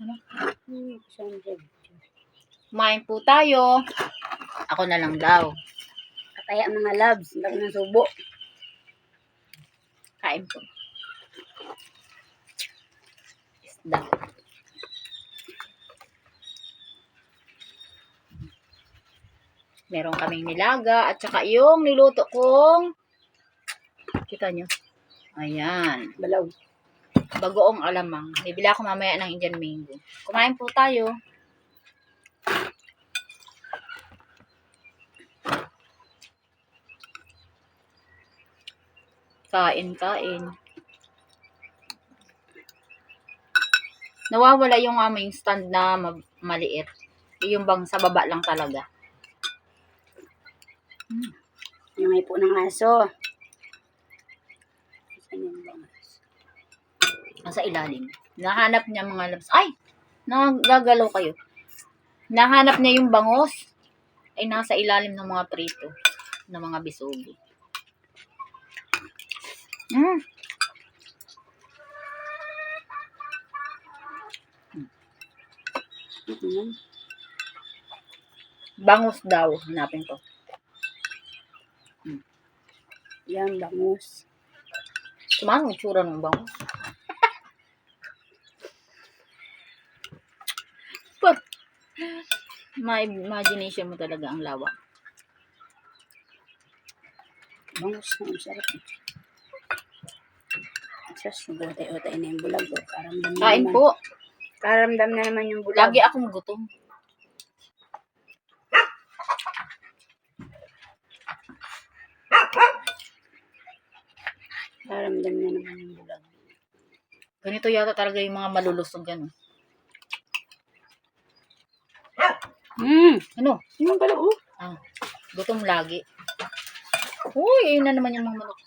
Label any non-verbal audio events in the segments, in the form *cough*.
Ano? Kumain po tayo. Ako na lang daw. Kaya mga loves, laki ng subo. Kain po. Isda. Meron kaming nilaga at saka yung niluto kong kita nyo. Ayan. Balaw. Bagoong alamang. Bibili ako mamaya ng Indian mango. Kumain po tayo. Kain, kain. Nawawala yung aming stand na ma- maliit. Yung bang sa baba lang talaga. Yung may po ng aso. Saan yung bangas? Nasa ilalim. Nahanap niya mga labs. Ay! Nagagalaw kayo. Nahanap niya yung bangos. Ay, nasa ilalim ng mga prito. Ng mga bisugo. Mm. Bangos daw. Hanapin ko. Yan, bangus. Sumano yung tsura ng bangos? May imagination mo talaga ang lawa. Bangus na ang sarap. eh. Diyos, nagutay-utay na yung bulag. Karamdam na Kain naman. po. Karamdam na naman yung bulag. Lagi akong gutom. Karamdam na naman yung bulag. Ganito yata talaga yung mga malulusog yan. Hmm. Ano? Yung pala, oh. Ah, gutom lagi. Uy, ayun na naman yung mga manok.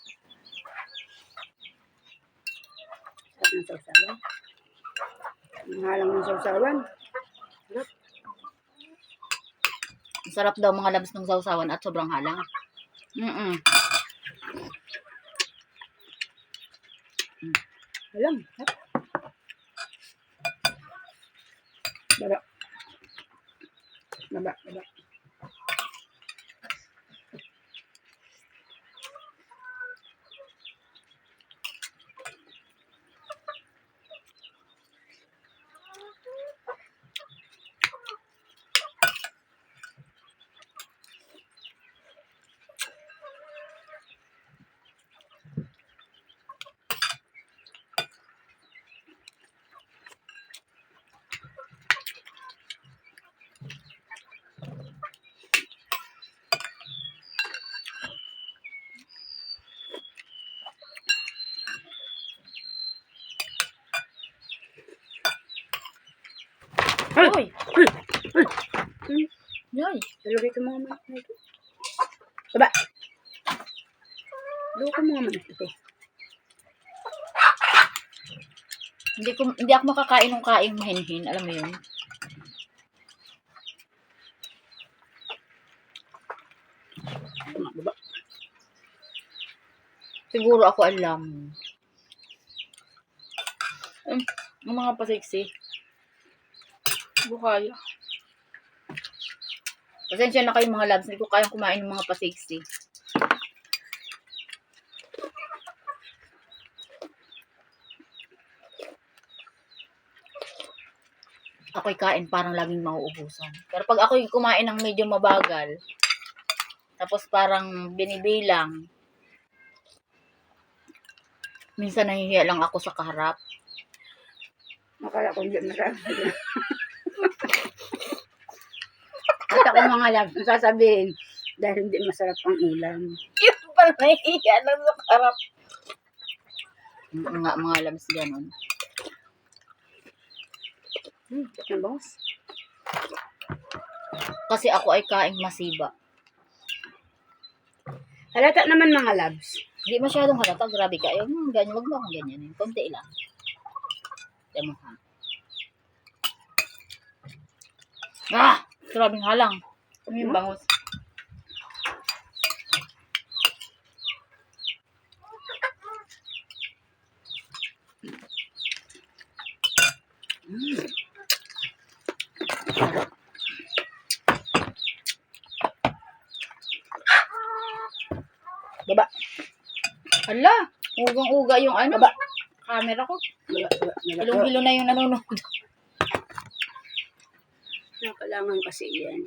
Sarap ng sausawan. Ang halang ng sausawan. Ang sarap daw mga labs ng sausawan at sobrang halang. Mm-mm. Alam. Baba. Baba, baba. Ay! Uy! Hmm. Yoy! Talagay ko mga manok na ito. Baba. Luto ko mga manok ito. Hindi, ko, hindi ako makakain ng kaing mahinhin. Alam mo yun? Siguro ako alam. Um, mga pasiksi. Bukaya. Pasensya na kayo mga labs. Hindi ko kayang kumain ng mga pasiksi. Ako'y kain parang laging mauubusan. Pero pag ako'y kumain ng medyo mabagal, tapos parang binibilang, minsan nahihiya lang ako sa kaharap. Makala ko hindi masarap. *laughs* At ako mga ang sasabihin, dahil hindi masarap ang ulam. Yung parang nahihiya lang sa kaharap. Nga mga labs ganun. Hmm, na bangus? Kasi ako ay kaing masiba. Halata naman mga labs. Hindi masyadong halata. Grabe ka. Yung ganyan. Huwag mo akong ganyan. Konti lang. Diyan mo ha. Ah! Grabing halang. Ano yung bangus? Hmm. Baba. Hala, ugang-uga yung ano, Baba. camera ko. Baba, baba, baba. Ilong-ilo na yung nanonood. *laughs* Kailangan kasi yan.